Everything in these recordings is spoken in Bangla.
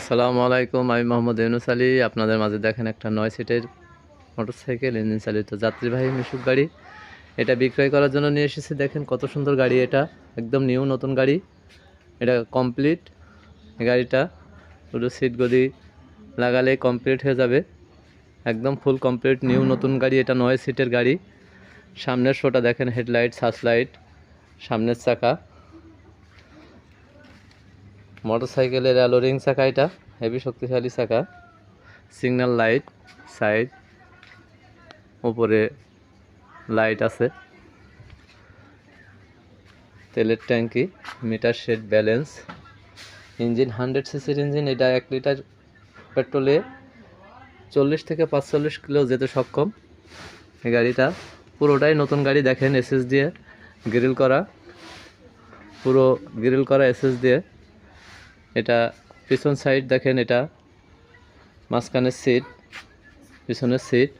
আসসালামু আলাইকুম, আমি মোহাম্মদ ইউনুস আলী। আপনাদের মাঝে দেখেন একটা নয় সিটের মোটরসাইকেল, ইঞ্জিন চালিত যাত্রীবাহী মিশুক গাড়ি। এটা বিক্রয় করার জন্য নিয়ে এসেছি। দেখেন কত সুন্দর গাড়ি এটা, একদম নিউ নতুন গাড়ি। এটা কমপ্লিট গাড়িটা। পুরো সিট গদি লাগালে কমপ্লিট হয়ে যাবে। একদম ফুল কমপ্লিট নিউ নতুন গাড়ি। এটা নয় সিটের গাড়ি। সামনের শোটা দেখেন হেডলাইট সার্চলাইট সামনের চাকা। মোটরসাইকেলের অ্যালো রিং চাকা এটা, হেভি শক্তিশালী চাকা সিগন্যাল লাইট, সাইড, উপরে লাইট আছে। তেলের ট্যাঙ্কি, meter shade balance. Engine, hundred সিসির ইঞ্জিন, এটা এক লিটার পেট্রোলে চল্লিশ থেকে পাঁচচল্লিশ কিলো যেতে সক্ষম। এই গাড়িটা পুরোটাই নতুন গাড়ি দেখেন এসএস দিয়ে। গ্রিল করা, পুরো গ্রিল করা এসএস দিয়ে। এটা পিছন সাইড দেখেন এটা। মাঝখানের সিট পিছনের সিট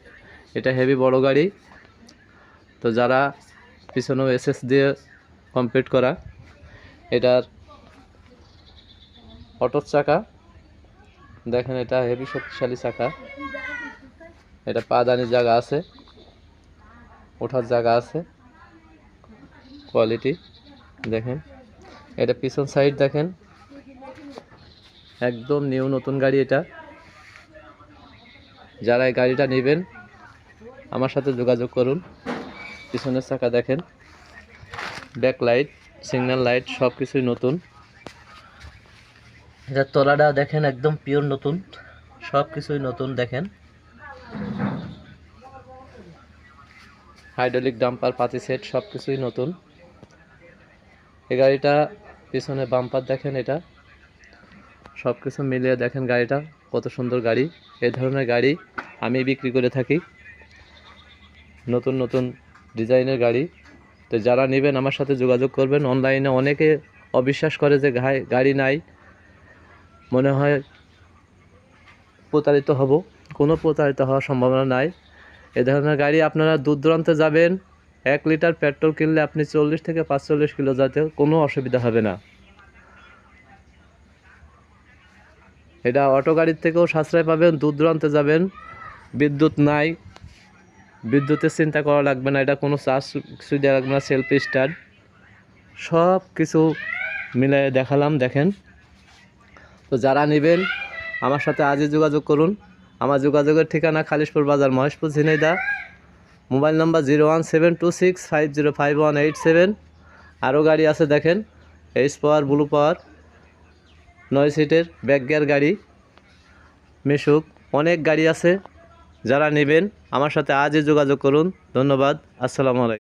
এটা হেভি বড় গাড়ি। তো যারা পিছনেও এসএস দিয়ে কমপ্লিট করা, এটার অটোর চাকা। দেখেন এটা হেভি শক্তিশালী চাকা। এটা পা দানির জায়গা আছে। ওঠার জায়গা আছে। কোয়ালিটি দেখেন। এটা পিছন সাইড দেখেন। একদম নিউ নতুন গাড়ি এটা। যারা এই গাড়িটা নেবেন, আমার সাথে যোগাযোগ করুন। পিছনের চাকা দেখেন। ব্যাক লাইট সিগন্যাল লাইট সব কিছুই নতুন। এটার তলাটা দেখেন, একদম পিওর নতুন। সব কিছুই নতুন দেখেন। হাইড্রোলিক ডাম্পার পাতি সেট সব কিছুই নতুন। এই গাড়িটা পিছনে বাম্পার দেখেন এটা। সব কিছু মিলিয়ে দেখেন গাড়িটা, কত সুন্দর গাড়ি। এই ধরনের গাড়ি আমি বিক্রি করে থাকি। নতুন নতুন ডিজাইনের গাড়ি। তো যারা নেবেন আমার সাথে যোগাযোগ করবেন। অনলাইনে অনেকে অবিশ্বাস করে যে গাড়ি নাই। মনে হয় প্রতারিত হব। কোনো প্রতারিত হওয়ার সম্ভাবনা নাই। এ ধরনের গাড়ি আপনারা দূর দূরান্তে যাবেন। এক লিটার পেট্রোল কিনলে আপনি চল্লিশ থেকে পাঁচচল্লিশ কিলো যাতে কোনো অসুবিধা হবে না। এটা অটো গাড়ির থেকেও সাশ্রয় পাবেন, দূর দূরান্তে যাবেন। বিদ্যুৎ নাই, বিদ্যুতের চিন্তা করা লাগবে না, এটা কোনো চার্জ সুবিধা লাগবে না সেলফ স্টার্ট সব কিছু মিলে দেখালাম, দেখেন। তো যারা নেবেন, আমার সাথে আজই যোগাযোগ করুন। আমার যোগাযোগের ঠিকানা খালিশপুর বাজার, Maheshpur, Jhenaidah. Mobile number zero one seven two six five zero five one eight seven. আরও গাড়ি আছে, দেখেন। এইচ পাওয়ার ব্লু পাওয়ার নয় সিটের ব্যাক গাড়ি মিশুক। অনেক গাড়ি আছে, যারা নেবেন। আমার সাথে আজই যোগাযোগ করুন। ধন্যবাদ। আসসালামু আলাইকুম।